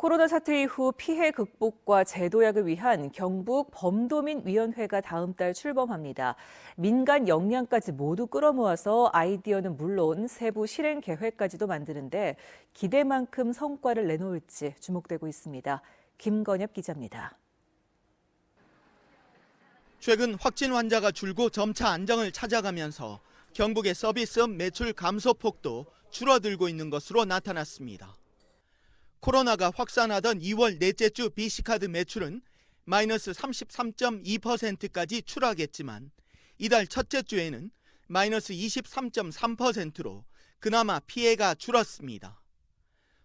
코로나 사태 이후 피해 극복과 재도약을 위한 경북 범도민위원회가 다음 달 출범합니다. 민간 역량까지 모두 끌어모아서 아이디어는 물론 세부 실행 계획까지도 만드는데 기대만큼 성과를 내놓을지 주목되고 있습니다. 김건엽 기자입니다. 최근 확진 환자가 줄고 점차 안정을 찾아가면서 경북의 서비스업 매출 감소 폭도 줄어들고 있는 것으로 나타났습니다. 코로나가 확산하던 2월 넷째 주 BC카드 매출은 마이너스 33.2%까지 추락했지만 이달 첫째 주에는 마이너스 23.3%로 그나마 피해가 줄었습니다.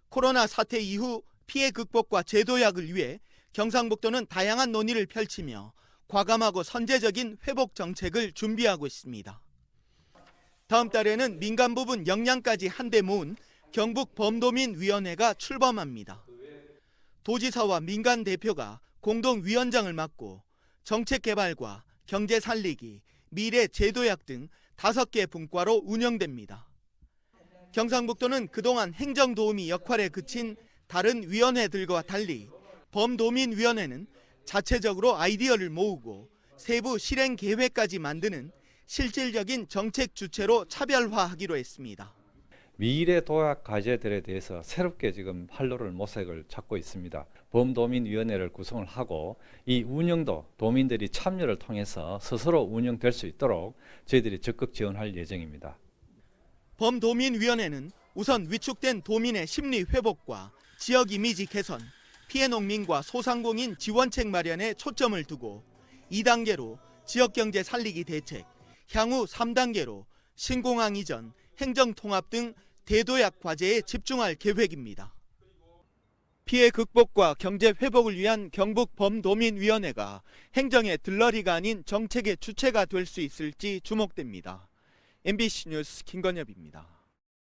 코로나 사태 이후 피해 극복과 재도약을 위해 경상북도는 다양한 논의를 펼치며 과감하고 선제적인 회복 정책을 준비하고 있습니다. 다음 달에는 민간 부분 역량까지 한데 모은 경북 범도민위원회가 출범합니다. 도지사와 민간 대표가 공동 위원장을 맡고 정책 개발과 경제 살리기, 미래 제도약 등 다섯 개 분과로 운영됩니다. 경상북도는 그동안 행정 도우미 역할에 그친 다른 위원회들과 달리 범도민위원회는 자체적으로 아이디어를 모으고 세부 실행 계획까지 만드는 실질적인 정책 주체로 차별화하기로 했습니다. 미래 도약 과제들에 대해서 새롭게 지금 활로를 모색을 찾고 있습니다. 범도민위원회를 구성을 하고 이 운영도 도민들이 참여를 통해서 스스로 운영될 수 있도록 저희들이 적극 지원할 예정입니다. 범도민위원회는 우선 위축된 도민의 심리 회복과 지역 이미지 개선, 피해 농민과 소상공인 지원책 마련에 초점을 두고 2단계로 지역 경제 살리기 대책, 향후 3단계로 신공항 이전, 행정 통합 등 대도약 과제에 집중할 계획입니다. 피해 극복과 경제 회복을 위한 경북 범도민위원회가 행정의 들러리가 아닌 정책의 주체가 될 수 있을지 주목됩니다. MBC 뉴스 김건엽입니다.